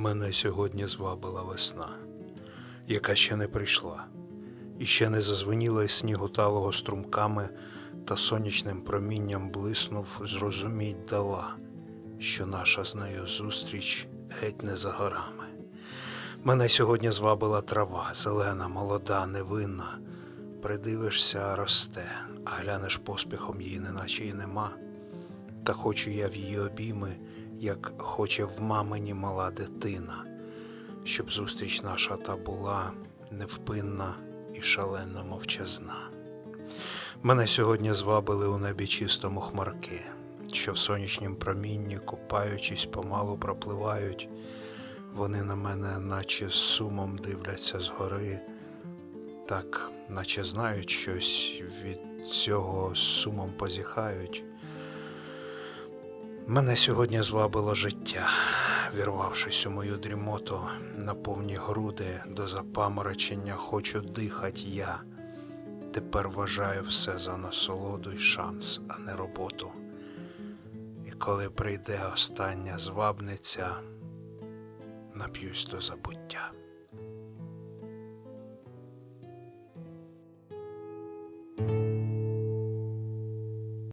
Мене сьогодні звабила весна, яка ще не прийшла, і ще не зазвеніла із снігу струмками та сонячним промінням блиснув, зрозуміть дала, що наша з нею зустріч геть не за горами. Мене сьогодні звабила трава, зелена, молода, невинна. Придивишся, росте, а глянеш поспіхом її, неначе й нема. Та хочу я в її обійми, як хоче в мамині мала дитина, щоб зустріч наша та була невпинна і шалено мовчазна. Мене сьогодні звабили у небі чистому хмарки, що в сонячнім промінні, купаючись, помалу пропливають. Вони на мене, наче з сумом дивляться згори, так, наче знають щось, від цього з сумом позіхають. Мене сьогодні звабило життя, вірвавшись у мою дрімоту на повні груди до запаморочення хочу дихать я. Тепер вважаю все за насолоду й шанс, а не роботу. І коли прийде остання звабниця, нап'юсь до забуття.